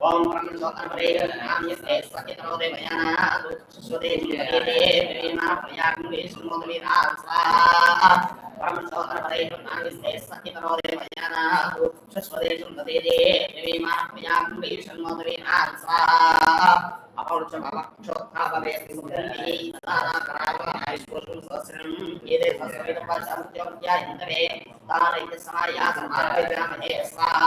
ఓం ఔం దుం సహ త్రైం వేదామి సమర్థం పార్వతం ఓం ఓం దో సహా త్రివిరామే ఓం ఓం దో సహా త్రివిరామే ఓం ఓం దో సహా త్రివిరామే ఓం బ్రహ్మసోతమరే నామ్యస్తే సతితో దేవయానా స్వదేశి దేవేనా ప్రయాగ్ని సుమోదవిరా స్వాహా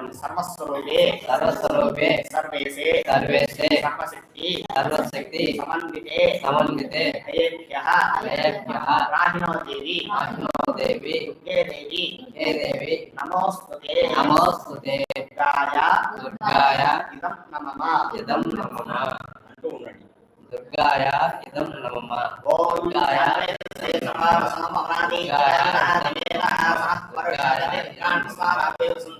సతితో దేవయానా స్వదేశం తదే దేవేనా ప్రయాగ్ని సుమోదవిరా స్వాహా అపౌర్చ భవక్షోత్థాపవే సుమోదవి తానా కరావ ఐశ్వర్యం సహస్రం ఏదే సస్విత పరసముద్యోగ్యాయంతవే తానైత సమాయా సమార్పయామహే స్వాహా ఉచ్చతే స్వాహా ఉచ్చతే స్వాహా స్వాహా ప్రాణానాన్ని గణితకృతమాని శాంతకః జనార్దనాభ్యాయ స్వాహా స్వాహా విషయం పాహి స్వాహా స్వాహా స్వాహా సకలతే సత్పాపం చిన్న సత్తాయ ప్రతికారందే కామాయుగు మృత్యుంజయ సదాశివాయ ఇమానే మహాసంగా సిద్ధామిగా కరిష్యే చెప్పండి సర్వస్వరూపే సర్వస్వరూపే సర్వేశే సర్వేశే సర్వశక్తి సర్వశక్తి సమన్వితే సమన్వితే అయేభ్యః అయేభ్యః రాహినో దేవి అహినో దేవి దుర్గే దేవి హే దేవి నమోస్తుతే నమోస్తుతే దుర్గాయ దుర్గాయ ఇదం నమః ఇదం నమః అంటూ ఉండండి దుర్గాయ ఇదం నమః ఓం దుర్గాయ శ్రీ సమరాది అత్యాజనాయ విద్మహే నిర్మాణ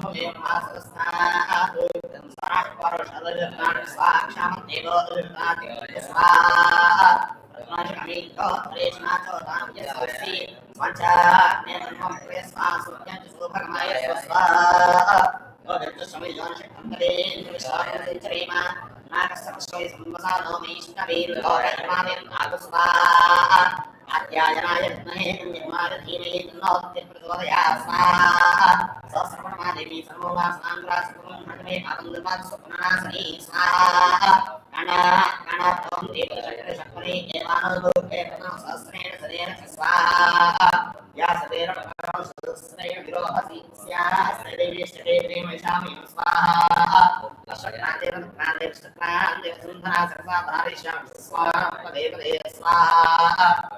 ప్రచోదయాత్ స్వాహా సహస్రపణమాదేవి సర్వోవాసనాంధ్రాసకృతం భగవే పాదంగపాద స్వప్నాసని స్వాహా आत्यायनाय विद्महे निर्मादधीमहि तन्नोऽस्य प्रचोदयात् सहस्रपणमादेवी सर्वोमासान्द्रासुकुरुं हृदमे पापन्दुपात् स्वप्ननाशनी स्वाहा गणा गणा त्वं देवशङ्करशङ्करे एवानुरूपे तनो सहस्रेण सदेन स्वाहा या सदेन भगवान् सहस्रेण विरोहसि स्यास्य देवीष्टदे प्रेमयिषामि स्वाहा अश्वग्रान्तेन ग्रान्तेन शक्रान्तेन सुन्दरा सर्वा भारिष्यामि स्वाहा पदे पदे स्वाहा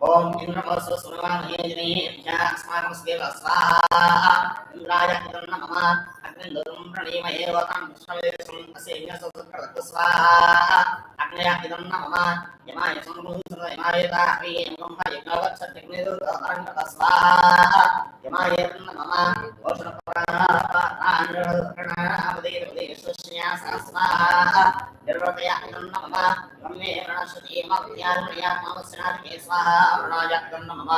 ॐ సరస్వతి మాదే ఓం ఇంద్రమస్సు సురవాణయేజనే స్వేవ స్వాహా. ఇంద్రాయ ఇదం నమః. అగ్నిందరం ప్రణీమయే వతం విశ్వవేశం అసేన్య సుకృత స్వాహా. అగ్నయ ఇదం నమః. యమాయ సంభూత యమాయ తాహి బ్రహ్మ యజ్ఞవత్స అగ్నిదుర్గరంగత స్వాహా. యమాయ నమః. స్వాహా. నమః. पूर्वे प्रणश्यतीमव्यार्पयात्मवस्नादिके स्वाहा अरुणायाग्रं नमः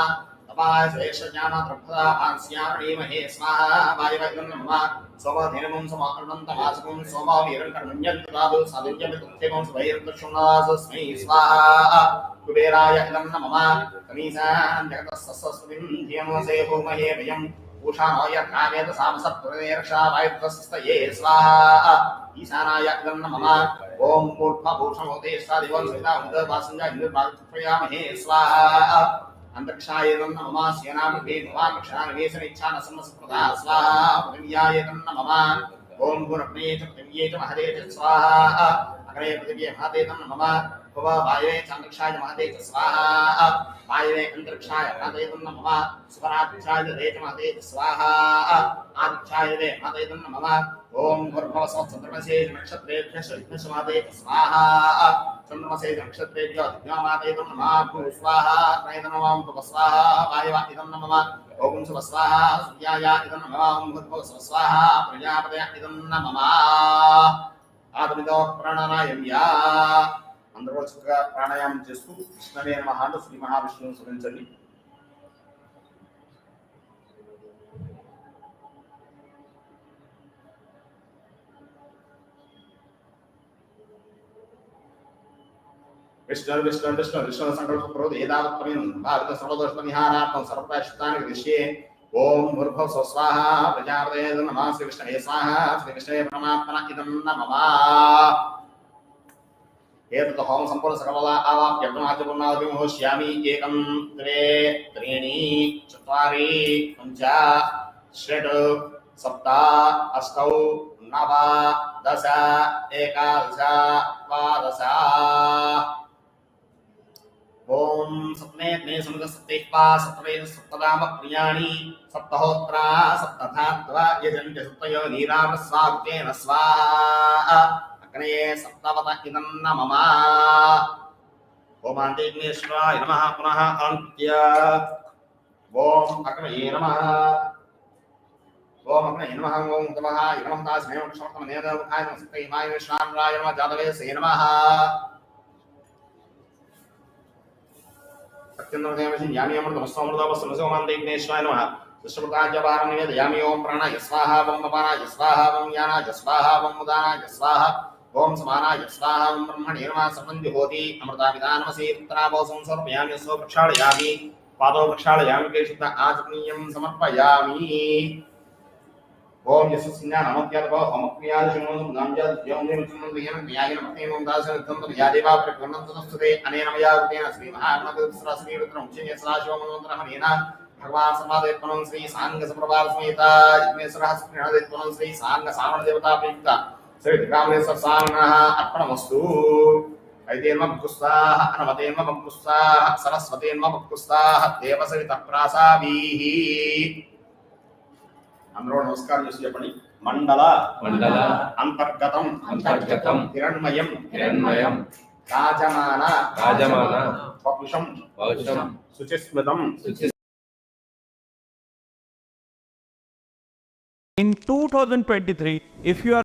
तपास्वेक्षजानप्रभदांस्यामहे स्वाहा वायुवग्रं नमः स्वमधिर्मं समाकरणं तमासकं सोमावीरं कर्मण्यन्तदादु साधुर्यमितुक्तिमं स्वैर्दक्षुणासस्मै स्वाहा कुबेराय इदं नमः कमीसां जगतस्तस्वस्मिन्ध्यमसे होमहे भयम् उषाणाय कामेत सामसत्प्रदेर्षा वायुस्तये स्वाहा ईशानाय इदं नमः ॐ मूर्ध्वभूषणोदे स्वादिवं सविता उदवासञ्जा इन्द्रपादयामहे स्वाहा अन्तरिक्षाय इदं नमः सेनामुखे भवामक्षानवे सनिच्छानसन्नसप्रदा स्वाहा पृथिव्याय इदं नमः ॐ गुणप्रिये च पृथिव्ये च महदे च स्वाहा अग्रे पृथिव्ये महदे तं नमः भव वायवे च अन्तरिक्षाय महदे च स्वाहा वायवे अन्तरिक्षाय महदे तं नमः सुपरादिक्षाय दे च महदे च स्वाहा ప్రజాయతే మాతయతం నమ ఓం గర్భవసమసే నక్షత్రేభ్య శుభ్యసమాదే స్వాహ చంద్రమసే నక్షత్రేభ్య దిగ్మామాతయతం నమ స్వాహ ప్రయతనమాం స్వాహ వాయవ ఇదం నమ ఓం శుభ స్వాహ సూర్యాయ ఇదం నమ ఓం గర్భవసమ స్వాహ ప్రజాపతయ ఇదం నమ ఆత్మితో ప్రాణానాయం అందరూ చక్కగా ప్రాణాయామం చేస్తూ కృష్ణమే మహాను శ్రీ మహావిష్ణువును స్మరించండి। विष्णुर्विष्णु विष्णु विष्णुसङ्कल्पप्रभु एतावत्त्वमिन् भारतसर्वदोषनिहारार्थं सर्वशितानि विदिश्ये ॐ भूर्भुः स्वस्वाहा प्रजापदे नमः श्रीकृष्णवे स्वाहा श्रीकृष्णवे परमात्मन इदं नमः एतत् होम सम्पूर्ण सकला आवाप्य पुनादिपुनादिमोष्यामि एकं द्वे त्रीणि चत्वारि पञ्च षट् सप्त अष्टौ नव दश एकादश द्वादश ఓం సప్నే నే సముద సప్తేహ్వా సప్తవే ప్రియాణి సప్తహోత్రా సప్తధాత్వా యజంతి సప్తయో నీరామ స్వాగుతేన స్వాహా అగ్నే సప్తవత ఇదం నమః ఓం అంతేగ్నేశ్వరాయ నమః పునః అంత్య ఓం అగ్నయే నమః ఓం అగ్నయే నమః ఓం తమః నమః తాస్మే ఓం క్షమతమ నేదముఖాయ నమః సప్తైమాయ విశ్వామ్రాయ నమః జాతవే సే నమః అత్యంతమదేవశి యామ్యమృతమస్వామృతమస్వామంతేగ్నేశ్వరాయ నమః సుశ్రుతాజ్యపారం నివేదయామి ఓం ప్రాణాయ స్వాహ ఓం అపానాయ స్వాహ ఓం యానాయ స్వాహ ఓం ఉదానాయ స్వాహ ఓం సమానాయ స్వాహ ఓం బ్రహ్మణే నమః సర్వం జుహోతి అమృతాపితానమసి ఉత్తరాభో సంసర్పయామి స్వ ప్రక్షాళయామి పాదో ప్రక్షాళయామి కేశుద్ధ ఆచరణీయం సమర్పయామి ఓం యశస్సుజ్ఞాన అమత్యాదభో అమక్రియాదిశునోం నాంజాద్యోం నిరుచునం దియనం న్యాయన మతేమం దాసనిత్తం యాదేవా ప్రకృణంతనస్తుతే అనేన మయా కృతేన శ్రీ మహాగణపతి శ్రీ రుద్రం ఉచ్యే సదాశివమనంతరమనేన భగవాన్ సమాదేత్వనం శ్రీ సాంగ సప్రభావ సమేత విఘ్నేశ్వర ప్రణదేత్వనం శ్రీ సాంగ సామణ దేవతా ప్రీత శ్రీ త్రికామేశ్వర సాంగ అర్పణమస్తు ఐతేన్మ భక్తుస్తాహ అనవతేన్మ భక్తుస్తాహ సరస్వతేన్మ భక్తుస్తాహ దేవసవిత ప్రాసావీః అందరూ నమస్కారం చేసి చెప్పండి. మండల మండల అంతర్గతం అంతర్గతం హిరణ్మయం హిరణ్మయం రాజమాన రాజమాన పపుషం పౌషం శుచిస్మృతం శుచి In 2023, if you are